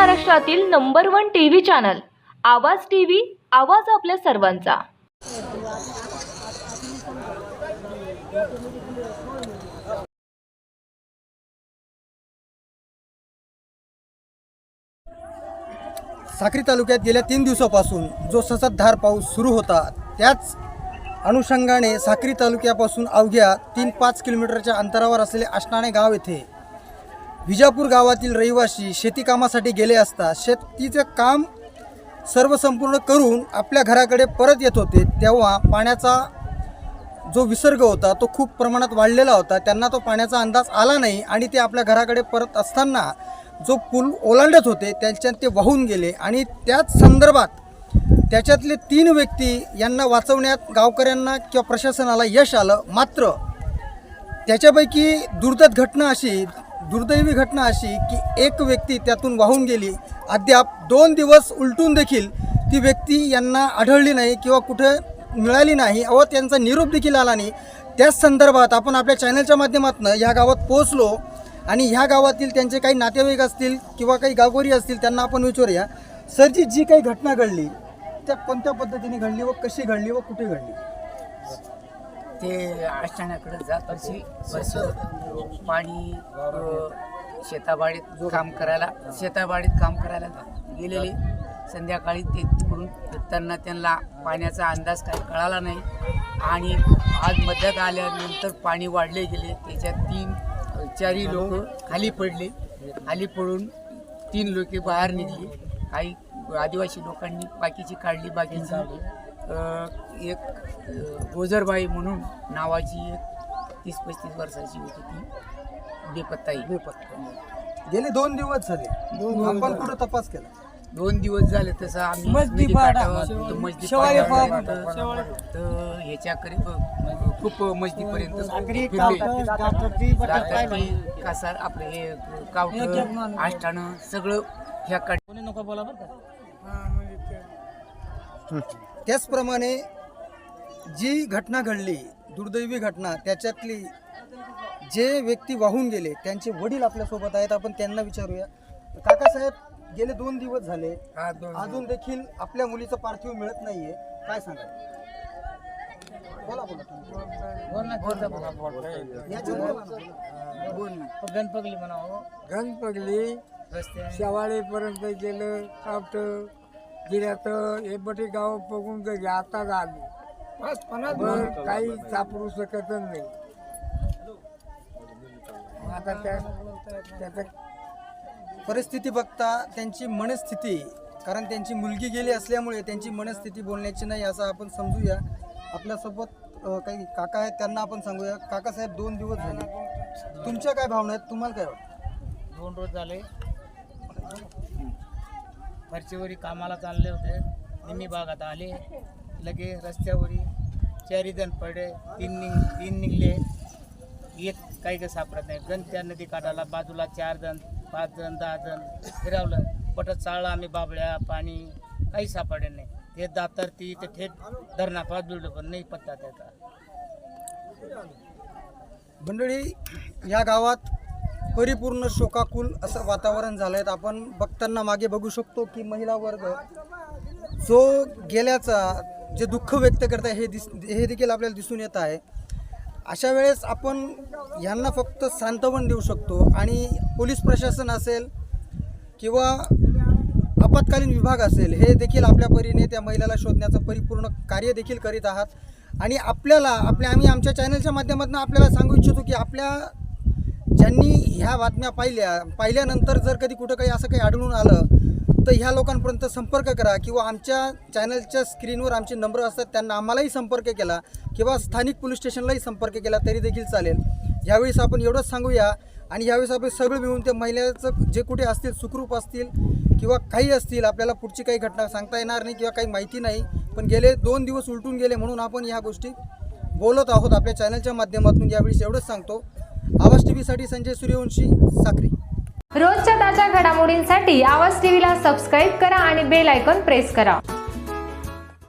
महाराष्ट्रातील number one T V channel Awaaz T V Awaaz आपल्या सर्वांचा. साक्री तालुक्यात गेल्या तीन दिवसापासून जो सततधार पाऊस सुरू होता त्याच अनुषंगाने साक्री तालुक्यापासून अवघ्या तीन पाच किलोमीटरच्या अंतरावर असलेले आष्टाणे गाव येथे विजापूर गावातील रहिवासी शेतीकामासाठी गेले असता शेतीचं काम सर्व संपूर्ण करून आपल्या घराकडे परत येत होते तेव्हा पाण्याचा जो विसर्ग होता तो खूप प्रमाणात वाढलेला होता. त्यांना तो पाण्याचा अंदाज आला नाही आणि ते आपल्या घराकडे परत असताना जो पूल ओलांडत होते त्यांच्यात ते वाहून गेले आणि त्याच संदर्भात त्याच्यातले तीन व्यक्ती यांना वाचवण्यात गावकऱ्यांना किंवा प्रशासनाला यश आलं. मात्र त्याच्यापैकी दुर्दत घटना अशी दुर्दैवी घटना अशी की एक व्यक्ती त्यातून वाहून गेली. अद्याप दोन दिवस उलटून देखील ती व्यक्ती यांना आढळली नाही किंवा कुठे मिळाली नाही. व त्यांचा निरोप देखील आला नाही. त्याच संदर्भात आपण आपल्या चॅनलच्या माध्यमातून ह्या गावात पोहोचलो आणि ह्या गावातील त्यांचे काही नातेवाईक असतील किंवा काही गावकरी असतील त्यांना आपण विचारूया. सरची जी काही घटना घडली त्या कोणत्या पद्धतीने घडली व कशी घडली व कुठे घडली? ते आष्टाण्याकडे जात अशी बस पाणी शेताबाडीत काम करायला शेताबाडीत काम करायला गेलेले संध्याकाळी ते तिकडून त्यांना त्यांना पाण्याचा अंदाज काही कळाला नाही. आणि आज मध्यात आल्यानंतर पाणी वाढले गेले. त्याच्यात तीन चारही लोक खाली पडले. खाली पडून तीन लोके बाहेर निघली. काही आदिवासी लोकांनी बाकीची काढली बाकीची एक गोजरबाई म्हणून नावाची एक तीस पस्तीस वर्षाची होती ती. बेपत्ताई. गेले दोन दिवस झाले. आपण कुठं तपास केला? दोन दिवस झाले तसं आम्ही मजदी नदी पाडा. काठावर, तर शेवाळे ह्याच्याकडे ब- खूप बटाटा दातरटी, कासार आपले हे कावट आष्टाणं सगळं ह्या काढ कोणी नको बोला बरं का? त्याचप्रमाणे जी घटना घडली दुर्दैवी घटना त्याच्यातली जे व्यक्ती वाहून गेले त्यांचे वडील आपल्यासोबत आहेत आपण त्यांना विचारूया. काकासाहेब गेले दोन दिवस झाले. हा, दोन अजून देखील आपल्या मुलीचं पार्थिव मिळत नाहीये. काय सांगा बोला बोला तुम्ही. याच्यात बोला ना. बोल ना. गणपगली म्हणावं. रस्ते शेवाळेपर्यंत गेलं कापट. गिऱ्यात हे बटे गाव बघून घरी आता आली पण काही सापडू शकत नाही. आता त्या त्याचं परिस्थिती बघता त्यांची मनस्थिती कारण त्यांची मुलगी गेली असल्यामुळे त्यांची मनस्थिती बोलण्याची नाही असं आपण समजूया. आपल्यासोबत काही काका आहेत त्यांना आपण सांगूया. काकासाहेब दोन दिवस झाले. तुमच्या काय भावना आहेत? तुम्हाला काय वाटतं? दोन रोज झाले. फरशीवरी कामाला चालले होते. निम्मी भागात आले. लगे रस्त्यावरी चारी जण पडले तीन निघ तीन निघले. एक काही काही सापडत नाही. गण त्या नदी काठाला बाजूला चार जण पाच जण दहा जण फिरवलं. पटत चाळलं आम्ही बाबळ्या पाणी काही सापडले नाही. ते दातर ती ते थेट धरणापास जुळलं पण नाही पत्ता त्याचा. मंडळी या गावात परिपूर्ण शोकाकुल असं वातावरण झालं आहे आपण बघताना मागे बघू शकतो की महिला वर्ग जो गेल्याचा जे दुःख व्यक्त करत आहे हे दिस हे देखील आपल्याला दिसून येत आहे. अशा वेळेस आपण यांना फक्त सांत्वन देऊ शकतो आणि पोलीस प्रशासन असेल किंवा आपत्कालीन विभाग असेल हे देखील आपल्या परीने त्या महिलेला शोधण्याचं परिपूर्ण कार्य देखील करीत आहात. आणि आपल्याला आपल्या आम्ही आमच्या चॅनलच्या माध्यमातून आपल्याला सांगू इच्छितो की आपल्या ज्यांनी ह्या बातम्या पाहिल्या पाहिल्यानंतर जर कधी कुठं काही असं काही आढळून आलं तर ह्या लोकांपर्यंत संपर्क करा किंवा आमच्या चॅनलच्या स्क्रीनवर आमचे नंबर असतात त्यांना आम्हालाही संपर्क केला किंवा स्थानिक पोलीस स्टेशनलाही संपर्क केला तरी देखील चालेल. यावेळेस आपण एवढंच सांगूया आणि यावेळेस आपण सगळं मिळून त्या महिलेचं जे कुठे असतील सुखरूप असतील किंवा काही असतील आपल्याला पुढची काही घटना सांगता येणार नाही किंवा काही माहिती नाही पण गेले दोन दिवस उलटून गेले म्हणून आपण ह्या गोष्टी बोलत आहोत आपल्या चॅनलच्या माध्यमातून यावेळेस एवढंच सांगतो. आवाज टीव्हीसाठी संजय सूर्यवंशी साक्री. रोजच्या ताज्या घडामोडींसाठी आवाज टीव्हीला सबस्क्राईब करा आणि बेल आयकॉन प्रेस करा.